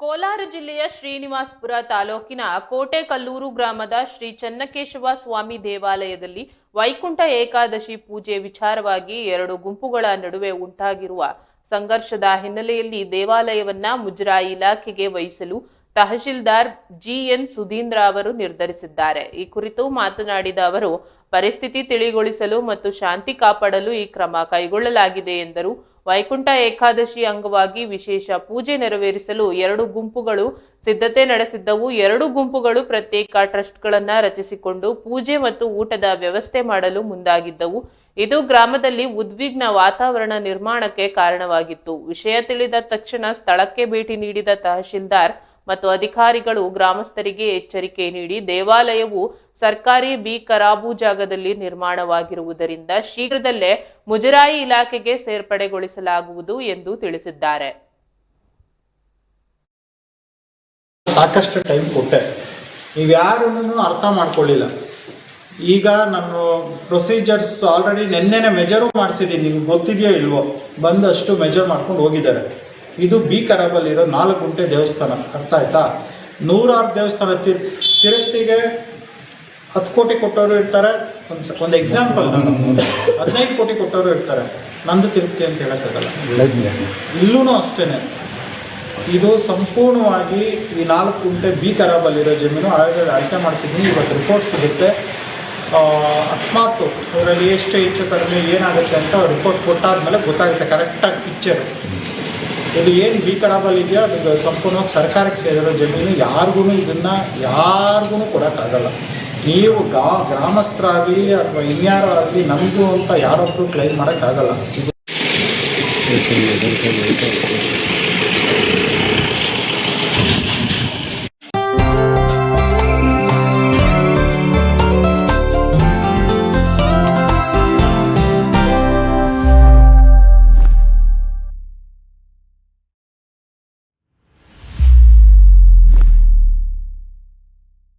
ಕೋಲಾರ ಜಿಲ್ಲೆಯ ಶ್ರೀನಿವಾಸಪುರ ತಾಲೂಕಿನ ಕೋಟೆಕಲ್ಲೂರು ಗ್ರಾಮದ ಶ್ರೀ ಚನ್ನಕೇಶವ ಸ್ವಾಮಿ ದೇವಾಲಯದಲ್ಲಿ ವೈಕುಂಠ ಏಕಾದಶಿ ಪೂಜೆ ವಿಚಾರವಾಗಿ ಎರಡು ಗುಂಪುಗಳ ನಡುವೆ ಉಂಟಾಗಿರುವ ಸಂಘರ್ಷದ ಹಿನ್ನೆಲೆಯಲ್ಲಿ ದೇವಾಲಯವನ್ನ ಮುಜರಾಯಿ ಇಲಾಖೆಗೆ ವಹಿಸಲು ತಹಶೀಲ್ದಾರ್ ಜಿಎನ್ ಸುಧೀಂದ್ರ ಅವರು ನಿರ್ಧರಿಸಿದ್ದಾರೆ. ಈ ಕುರಿತು ಮಾತನಾಡಿದ ಅವರು, ಪರಿಸ್ಥಿತಿ ತಿಳಿಗೊಳಿಸಲು ಮತ್ತು ಶಾಂತಿ ಕಾಪಾಡಲು ಈ ಕ್ರಮ ಕೈಗೊಳ್ಳಲಾಗಿದೆ ಎಂದರು. ವೈಕುಂಠ ಏಕಾದಶಿ ಅಂಗವಾಗಿ ವಿಶೇಷ ಪೂಜೆ ನೆರವೇರಿಸಲು ಎರಡು ಗುಂಪುಗಳು ಸಿದ್ಧತೆ ನಡೆಸಿದ್ದವು. ಎರಡು ಗುಂಪುಗಳು ಪ್ರತ್ಯೇಕ ಟ್ರಸ್ಟ್ಗಳನ್ನು ರಚಿಸಿಕೊಂಡು ಪೂಜೆ ಮತ್ತು ಊಟದ ವ್ಯವಸ್ಥೆ ಮಾಡಲು ಮುಂದಾಗಿದ್ದವು. ಇದು ಗ್ರಾಮದಲ್ಲಿ ಉದ್ವಿಗ್ನ ವಾತಾವರಣ ನಿರ್ಮಾಣಕ್ಕೆ ಕಾರಣವಾಗಿತ್ತು. ವಿಷಯ ತಿಳಿದ ತಕ್ಷಣ ಸ್ಥಳಕ್ಕೆ ಭೇಟಿ ನೀಡಿದ ತಹಶೀಲ್ದಾರ್ ಮತ್ತು ಅಧಿಕಾರಿಗಳು ಗ್ರಾಮಸ್ಥರಿಗೆ ಎಚ್ಚರಿಕೆ ನೀಡಿ ದೇವಾಲಯವು ಸರ್ಕಾರಿ ಬಿ ಕರಾಬು ಜಾಗದಲ್ಲಿ ನಿರ್ಮಾಣವಾಗಿರುವುದರಿಂದ ಶೀಘ್ರದಲ್ಲೇ ಮುಜರಾಯಿ ಇಲಾಖೆಗೆ ಸೇರ್ಪಡೆಗೊಳಿಸಲಾಗುವುದು ಎಂದು ತಿಳಿಸಿದ್ದಾರೆ. ಸಾಕಷ್ಟು ಟೈಮ್ ಕೊಟ್ಟೆ. ನೀವು ಯಾರೂ ಅರ್ಥ ಮಾಡ್ಕೊಳ್ಳಿಲ್ಲ. ಈಗ ನಾನು ಪ್ರೊಸೀಜರ್ಸ್ ಆಲ್ರೆಡಿ ನಿನ್ನೆನೆ ಮೆಜರು ಮಾಡಿಸಿದ್ದೀನಿ. ನಿಮ್ಗೆ ಗೊತ್ತಿದೆಯೋ ಇಲ್ವೋ? ಬಂದಷ್ಟು ಮೆಜರ್ ಮಾಡ್ಕೊಂಡು ಹೋಗಿದ್ದಾರೆ. ಇದು ಬಿ ಕರಬಲ್ಲಿರೋ ನಾಲ್ಕು ಗುಂಟೆ ದೇವಸ್ಥಾನ. ಅರ್ಥ ಆಯ್ತಾ? ನೂರಾರು ದೇವಸ್ಥಾನ ತಿರ್ ತಿರುಪ್ತಿಗೆ ಹತ್ತು ಕೋಟಿ ಕೊಟ್ಟವರು ಇರ್ತಾರೆ. ಒಂದು ಒಂದು ಎಕ್ಸಾಂಪಲ್ ಹದಿನೈದು ಕೋಟಿ ಕೊಟ್ಟವರು ಇರ್ತಾರೆ. ನಂದು ತಿರುಪ್ತಿ ಅಂತ ಹೇಳೋಕ್ಕಾಗಲ್ಲ. ಇಲ್ಲೂ ಅಷ್ಟೇನೆ. ಇದು ಸಂಪೂರ್ಣವಾಗಿ ಈ ನಾಲ್ಕು ಗುಂಟೆ ಬಿ ಜಮೀನು ಆಗ ಅಳತೆ ಮಾಡಿಸಿದ್ದೀನಿ ಇವತ್ತು ರಿಪೋರ್ಟ್ ಸಿಗುತ್ತೆ. ಅಕಸ್ಮಾತ್ ಅದರಲ್ಲಿ ಎಷ್ಟು ಹೆಚ್ಚು ಕಡಿಮೆ ಏನಾಗುತ್ತೆ ಅಂತ ರಿಪೋರ್ಟ್ ಕೊಟ್ಟಾದ್ಮೇಲೆ ಗೊತ್ತಾಗುತ್ತೆ. ಕರೆಕ್ಟಾಗಿ ಪಿಕ್ಚರ್ ಇದು ಏನು ಖರಾಬಲ್ಲಿ ಇದೆಯೋ ಅದು ಸಂಪೂರ್ಣವಾಗಿ ಸರ್ಕಾರಕ್ಕೆ ಸೇರಿರೋ ಜಮೀನು ಯಾರಿಗೂ ಇದನ್ನು ಯಾರಿಗೂ ಕೊಡೋಕ್ಕಾಗಲ್ಲ. ನೀವು ಗಾ ಗ್ರಾಮಸ್ಥರಾಗಲಿ ಅಥವಾ ಇನ್ಯಾರೋ ಆಗಲಿ ನಮಗೂ ಅಂತ ಯಾರೊಬ್ಬರು ಕ್ಲೈಮ್ ಮಾಡೋಕ್ಕಾಗಲ್ಲ.